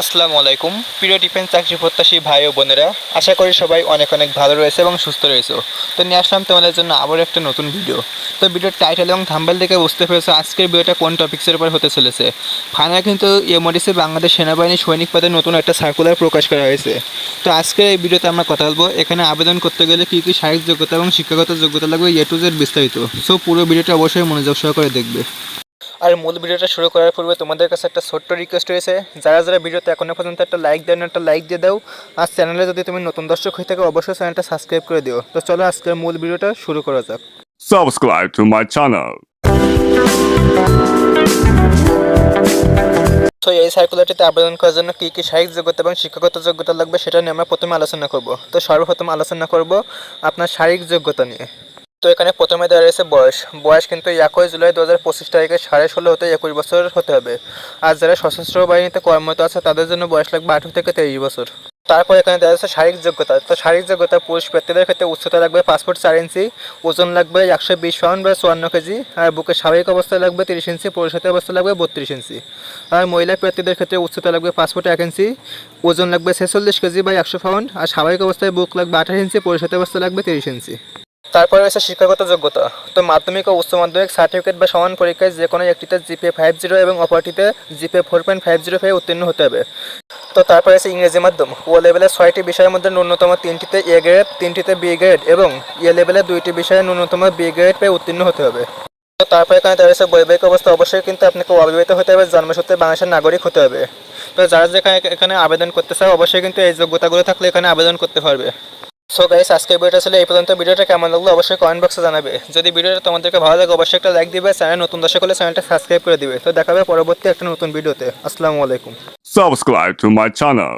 আসসালামু আলাইকুম। প্রিয় ডিফেন্স চাকরি প্রত্যাশী ভাই ও বোনেরা, আশা করি সবাই অনেক অনেক ভালো রয়েছে এবং সুস্থ রয়েছে। তো নিয়ে আসলাম তোমাদের জন্য আবার একটা নতুন ভিডিও তো ভিডিওর টাইটেল এবং থাম্বেল দেখে বুঝতে পেরেছ আজকের ভিডিওটা কোন টপিক্সের উপর হতে চলেছে। ফাইনাল কিন্তু এমওডিসি বাংলাদেশ সেনাবাহিনী সৈনিক পদে নতুন একটা সার্কুলার প্রকাশ করা হয়েছে। তো আজকের এই ভিডিওতে আমরা কথা বলব, এখানে আবেদন করতে গেলে কী কী শারীরিক যোগ্যতা এবং শিক্ষাগত যোগ্যতা লাগবে এ টু জেড বিস্তারিত। সো পুরো ভিডিওটা অবশ্যই মনোযোগ সহকারে দেখবে। আর মূল ভিডিওটা শুরু করার পূর্বে তোমাদের কাছে একটা ছোট্ট রিকোয়েস্ট রয়েছে। যারা যারা ভিডিওতে এখনও পর্যন্ত একটা লাইক দেন একটা লাইক দিয়ে দাও। আর চ্যানেলে যদি তুমি নতুন দর্শক হয়ে থাকো অবশ্যই চ্যানেলটা সাবস্ক্রাইব করে দিও। তো চলো আজকের মূল ভিডিওটা শুরু করা যাক। Subscribe to my channel. তো এই সার্কুলারটিতে আবেদন করার জন্য কী কী শারীরিক যোগ্যতা এবং শিক্ষাগত যোগ্যতা লাগবে সেটা নিয়ে আমরা প্রথমে আলোচনা করব। তো সর্বপ্রথম আলোচনা করব আপনার শারীরিক যোগ্যতা নিয়ে। তো এখানে প্রথমে দেওয়া রয়েছে বয়স। বয়স কিন্তু একই জুলাই দু হাজার পঁচিশ তারিখে সাড়ে ষোলো হতে একুশ বছর হতে হবে। আর যারা সশস্ত্র বাহিনীতে কর্মরত আছে, তাদের জন্য বয়স লাগবে আঠেরো থেকে তেইশ বছর। তারপর এখানে দেওয়া যাচ্ছে শারীরিক যোগ্যতা। তো শারীরিক যোগ্যতা পুরুষ ব্যক্তিদের ক্ষেত্রে উচ্চতা লাগবে পাসপোর্ট চার ইঞ্চি, ওজন লাগবে একশো বিশ পাউন্ড বা চুয়ান্ন কেজি, আর বুকের স্বাভাবিক অবস্থা লাগবে তিরিশ ইঞ্চি পুরুষের অবস্থা লাগবে বত্রিশ ইঞ্চি। আর মহিলা প্রার্থীদের ক্ষেত্রে উচ্চতা লাগবে পাসপোর্ট এক ইঞ্চি, ওজন লাগবে ছেচল্লিশ কেজি বা একশো পাউন্ড, আর স্বাভাবিক অবস্থায় বুক লাগবে আঠাশ ইঞ্চি পুরুষের অবস্থায় লাগবে তিরিশ ইঞ্চি। তারপরে রয়েছে শিক্ষাগত যোগ্যতা। তো মাধ্যমিক ও উচ্চ মাধ্যমিক সার্টিফিকেট বা সমান পরীক্ষায় যে কোনো একটিতে জিপে ফাইভ জিরো এবং অপরটিতে GPA four point five zero five উত্তীর্ণ হতে হবে। তো তারপরে আছে ইংরেজি মাধ্যম। ও লেভেলের ছয়টি বিষয়ের মধ্যে ন্যূনতম তিনটিতে এ গ্রেড তিনটিতে বি গ্রেড এবং এ লেভেলের দুইটি বিষয়ে ন্যূনতম বি গ্রেড পেয়ে উত্তীর্ণ হতে হবে। তো তারপরে এখানে দেওয়া রয়েছে বৈবাহিক অবস্থা অবশ্যই কিন্তু আপনাকে অবিবাহিত হতে হবে। জন্মসূত্রে বাংলাদেশের নাগরিক হতে হবে। তো যারা যেখানে এখানে আবেদন করতে চায় অবশ্যই কিন্তু এই যোগ্যতাগুলো থাকলে এখানে আবেদন করতে পারবে। সো গাইস আজকে ভিডিওটা ছিল এই পর্যন্ত। ভিডিওটা কেমন লাগল অবশ্যই কমেন্ট বক্সে জানাবে। যদি ভিডিওটা তোমাদেরকে ভালো লাগে, অবশ্যই একটা লাইক দিবে চ্যানেল নতুন দর্শক হলে চ্যানেলটা সাবস্ক্রাইব করে দিবে। তো দেখাবে পরবর্তী একটা নতুন ভিডিওতে। আসসালামু আলাইকুম। Subscribe to my channel.